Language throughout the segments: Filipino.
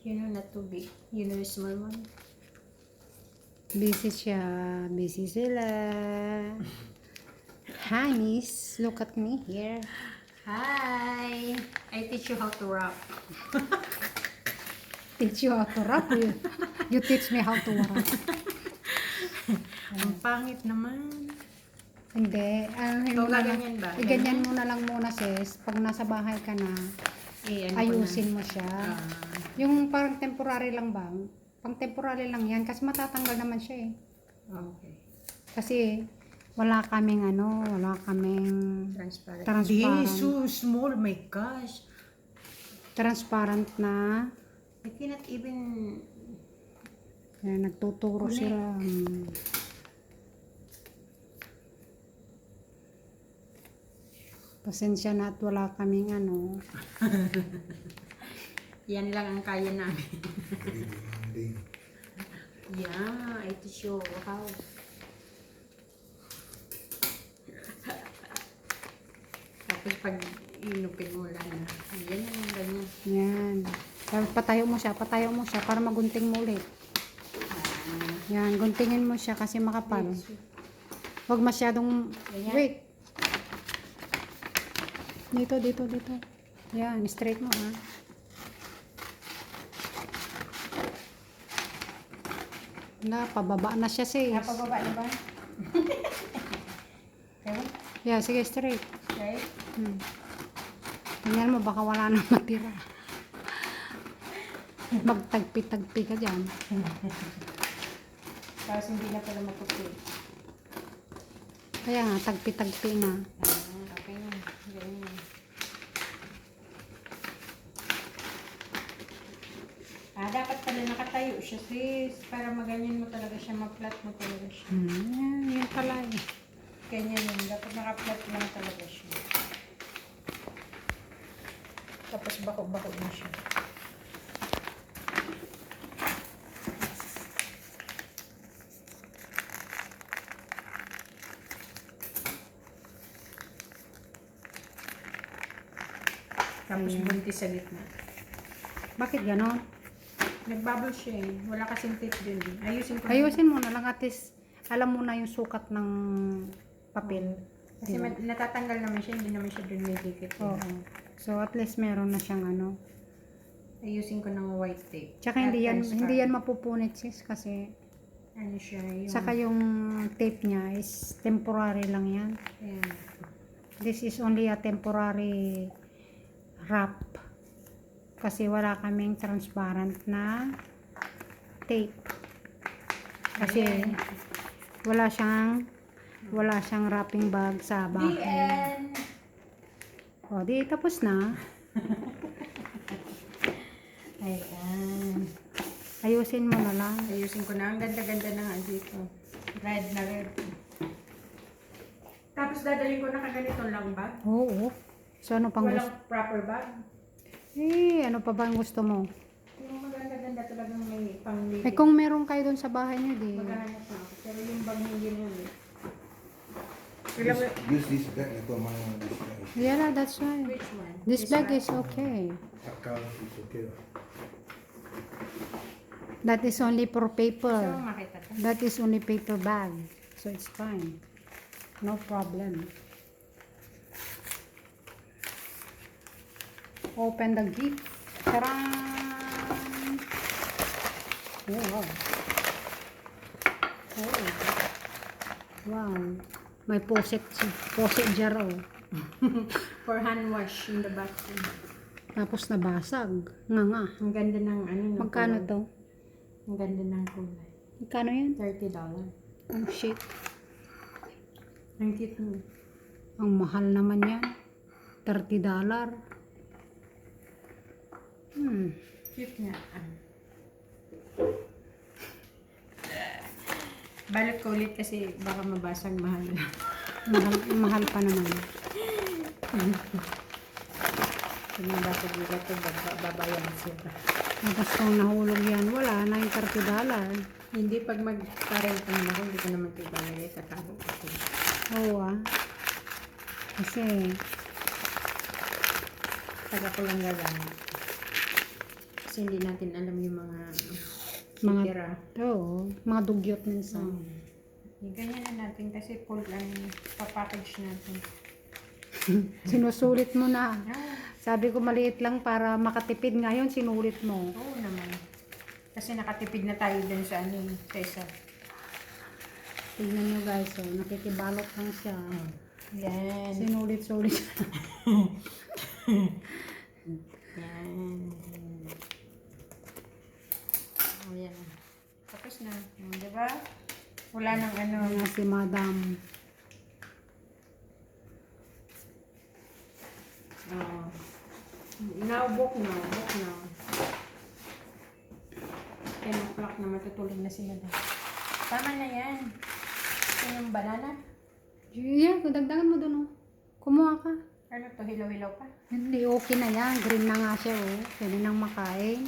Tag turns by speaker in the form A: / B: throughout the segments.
A: You know, not too big. You know, the small one.
B: Busy siya. Busy sila. Hi, miss. Look at me here.
A: Hi! I teach you how to wrap.
B: Teach you how to rap. You, you teach me how to rap.
A: Ang pangit naman.
B: Hindi. Ano,
A: Ikaw
B: mo na
A: gaganyan ba?
B: Eh, ganyan mo na lang muna, sis. Pag nasa bahay ka na,
A: Eh, ano
B: ayusin mo siya.
A: Ah,
B: Yung parang temporary lang ba? Pang temporary lang yan. Kasi matatanggal naman siya eh.
A: okay.
B: Kasi wala kaming ano, wala kaming
A: Transparent.
B: Transparent.
A: This so small. My gosh.
B: transparent na.
A: I cannot even...
B: Kaya nagtuturo
A: Uli.
B: sila. Pasensya na at wala kaming ano.
A: Yan lang ang kaya namin. Yeah, I teach you how. Tapos pag inupin mo lang na, yan ang ganyan.
B: Yan. Tapos patayo mo siya, patayo mo siya para magunting mo ulit.
A: Ah,
B: Yan, guntingin mo siya kasi makapal. Huwag masyadong,
A: Ganyan.
B: wait. Dito, dito, dito. Yan, straight mo ha. Na, pababa na siya sis.
A: Napababa na ba? Okay?
B: Yeah, sige, straight.
A: Right?
B: Hmm. Tingnan mo, baka wala nang matira. Magtagpi-tagpi ka dyan.
A: Tapos hindi na pala maputi.
B: Kaya nga, tagpi-tagpi na.
A: Ah, okay na. Ganyan. Ah, dapat pala nakatayo siya sis. Para maganyan mo talaga siya, ma-flat mo talaga siya.
B: Hmm, yan, pala eh.
A: Ganyan yun. Dapat naka-flat lang talaga siya. Tapos bako-bako na siya. Tapos buntis sa gitna.
B: Bakit ganon?
A: Nagbubble siya eh. Wala kasing tape din. eh. Ayusin ko.
B: Ayusin mo na lang at least alam mo na yung sukat ng papel.
A: Kasi mat- natatanggal naman siya. Hindi naman siya dun may dikit.
B: Oo. So at least meron na siyang ano.
A: Ayusin ko ng white tape.
B: Tsaka hindi yan
A: Transparent.
B: hindi yan mapupunit sis kasi
A: Ano siya yung...
B: saka yung tape niya is temporary lang yan.
A: Ayan.
B: This is only a temporary wrap. Kasi wala kaming transparent na tape. Kasi
A: Ayan.
B: wala siyang wala siyang wrapping bag sa bahay. O, di tapos na.
A: Ayan.
B: Ayusin mo na lang.
A: Ayusin ko na. Ang ganda-ganda na nga dito. Red na red. Tapos dadalhin ko na kaganito lang bag.
B: Oo. So ano pang?
A: Walang proper bag.
B: Eh, ano pa ba ang gusto mo?
A: Yung maganda-ganda talagang may pang
B: Eh kung meron kayo doon sa bahay niyo, di.
A: Maghanap na ako. Pero yung bag hindi na yun.
C: Use, use this bag ito mga this bag.
B: Yeah, that's right.
A: Which one?
B: This bag
A: one?
B: is okay.
C: Account is okay.
B: That is only for
A: So,
B: paper.
A: makita ko.
B: That is only paper bag. So it's fine. No problem. Open the gift. Taran! Oh, wow. Oh. Wow. May poset, poset jar oh.
A: For hand wash in the bathroom.
B: Tapos nabasag. Nga nga.
A: Ang ganda ng ano. ng
B: Magkano
A: kulay.
B: to?
A: Ang ganda ng kulay.
B: Magkano yan?
A: $30 dollar.
B: Oh shit.
A: Ang cute mo.
B: Ang mahal naman yan. 30 dollar. Hmm.
A: Cute nga. Balot ko ulit kasi baka mabasag mahal.
B: Mahal, mahal pa naman.
A: Pag nabasag ulit ito, baba- babayan sila.
B: Tapos kung nahulog yan, wala na yung 30 dollar.
A: Hindi pag mag-parent naman ako, hindi ko naman ito ibalagay. Tatago ko ito.
B: Oo ah. Kasi,
A: Pag ako lang gagamit. Kasi hindi natin alam yung mga
B: Mga-
A: tira.
B: Oo, mga dugyot minsan.
A: Um, ganyan na natin kasi full ang papackage natin.
B: Sinusulit mo na.
A: Ah,
B: Sabi ko maliit lang para makatipid ngayon, sinulit mo.
A: oo naman. Kasi nakatipid na tayo dun sa ano, sa isa.
B: Tignan nyo guys, oh, nakikibalot lang siya.
A: Yan.
B: Sinulit-sulit.
A: Yan. Oh, yan. Tapos na. Oh, diba? Wala nang ano.
B: Nga si madam.
A: Oh. Now, book na. Book na. 10 o'clock na matutulog na si Madam. Tama na yan. Ito yung banana.
B: Yeah, dagdagan mo dun oh. Kumuha ka.
A: Ano to? Hilaw-hilaw pa?
B: Hindi, okay na yan. Green na nga siya oh. Pwede nang makain.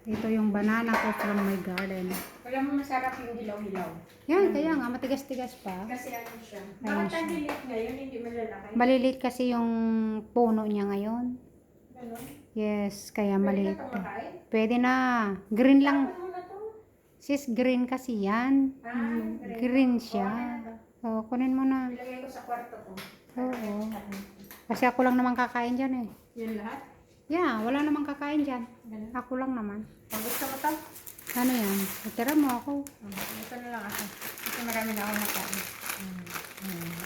B: Ito yung banana ko from my garden.
A: Wala mo masarap yung hilaw-hilaw.
B: Yan, kaya nga, matigas-tigas pa.
A: Kasi ano siya. Bakit ang lilit ngayon? Hindi malalaki.
B: Malilit kasi yung puno niya ngayon.
A: Ganon.
B: Yes, kaya
A: Pwede
B: maliit.
A: na itong makain?
B: Pwede na. Green lang.
A: Na.
B: Sis, green kasi yan.
A: Ah,
B: Green siya.
A: Oh,
B: O, kunin mo na.
A: Ilagay ko sa kwarto ko.
B: Oo. Kasi ako lang naman kakain dyan eh.
A: Yun lahat?
B: Yeah, wala namang kakain dyan.
A: Ganun.
B: Ako lang naman.
A: Pag gusto mo to?
B: Ano yan? Itira mo ako.
A: Hmm, Ito na lang ako. Kasi marami na ako nakain.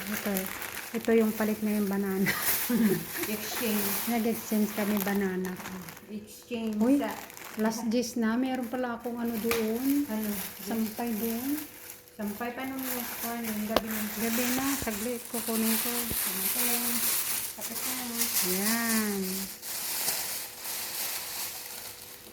B: Ito. Ito yung palit na yung banana.
A: Exchange.
B: Nag-exchange kami banana.
A: Exchange
B: Uy.
A: sa
B: Last gis na, meron pala akong ano doon.
A: ano?
B: Sampay doon.
A: Sampay pa nung ano, yung gabi ng
B: Gabi na, saglit, kukunin ko.
A: Okay. Tapos na.
B: Ayan.